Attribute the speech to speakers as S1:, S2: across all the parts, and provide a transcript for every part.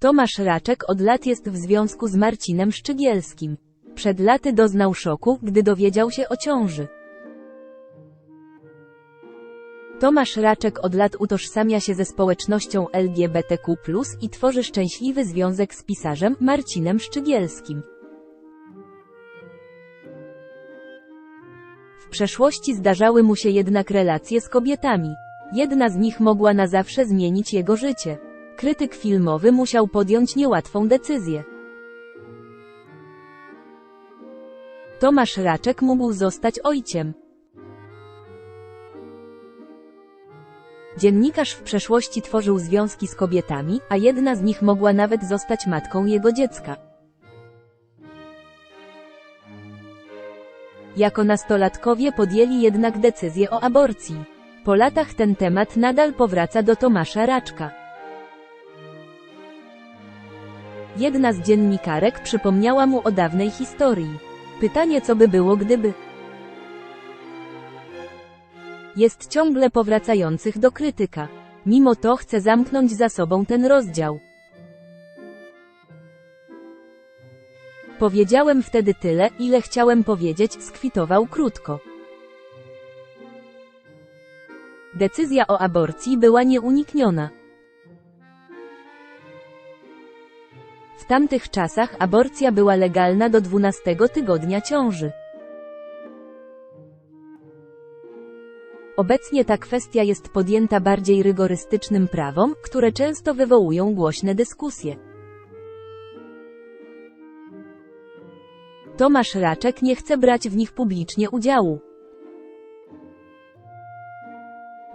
S1: Tomasz Raczek od lat jest w związku z Marcinem Szczygielskim. Przed laty doznał szoku, gdy dowiedział się o ciąży. Tomasz Raczek od lat utożsamia się ze społecznością LGBTQ+, i tworzy szczęśliwy związek z pisarzem Marcinem Szczygielskim. W przeszłości zdarzały mu się jednak relacje z kobietami. Jedna z nich mogła na zawsze zmienić jego życie. Krytyk filmowy musiał podjąć niełatwą decyzję. Tomasz Raczek mógł zostać ojcem. Dziennikarz w przeszłości tworzył związki z kobietami, a jedna z nich mogła nawet zostać matką jego dziecka. Jako nastolatkowie podjęli jednak decyzję o aborcji. Po latach ten temat nadal powraca do Tomasza Raczka. Jedna z dziennikarek przypomniała mu o dawnej historii. Pytanie co by było gdyby... Jest ciągle powracających do krytyka. Mimo to chce zamknąć za sobą ten rozdział. Powiedziałem wtedy tyle, ile chciałem powiedzieć, skwitował krótko. Decyzja o aborcji była nieunikniona. W tamtych czasach aborcja była legalna do 12 tygodnia ciąży. Obecnie ta kwestia jest podjęta bardziej rygorystycznym prawom, które często wywołują głośne dyskusje. Tomasz Raczek nie chce brać w nich publicznie udziału.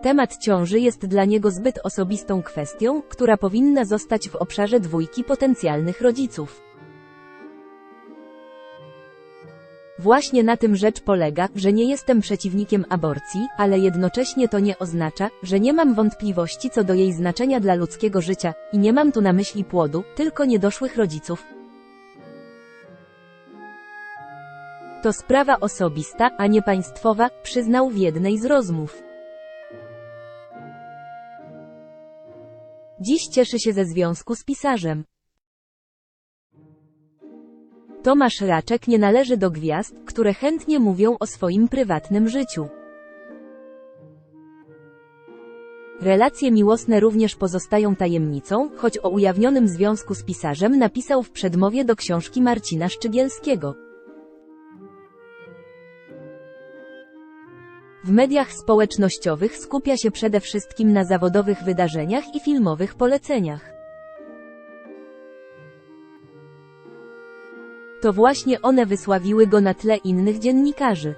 S1: Temat ciąży jest dla niego zbyt osobistą kwestią, która powinna zostać w obszarze dwójki potencjalnych rodziców. Właśnie na tym rzecz polega, że nie jestem przeciwnikiem aborcji, ale jednocześnie to nie oznacza, że nie mam wątpliwości co do jej znaczenia dla ludzkiego życia, i nie mam tu na myśli płodu, tylko niedoszłych rodziców. To sprawa osobista, a nie państwowa, przyznał w jednej z rozmów. Dziś cieszy się ze związku z pisarzem. Tomasz Raczek nie należy do gwiazd, które chętnie mówią o swoim prywatnym życiu. Relacje miłosne również pozostają tajemnicą, choć o ujawnionym związku z pisarzem napisał w przedmowie do książki Marcina Szczygielskiego. W mediach społecznościowych skupia się przede wszystkim na zawodowych wydarzeniach i filmowych poleceniach. To właśnie one wysławiły go na tle innych dziennikarzy.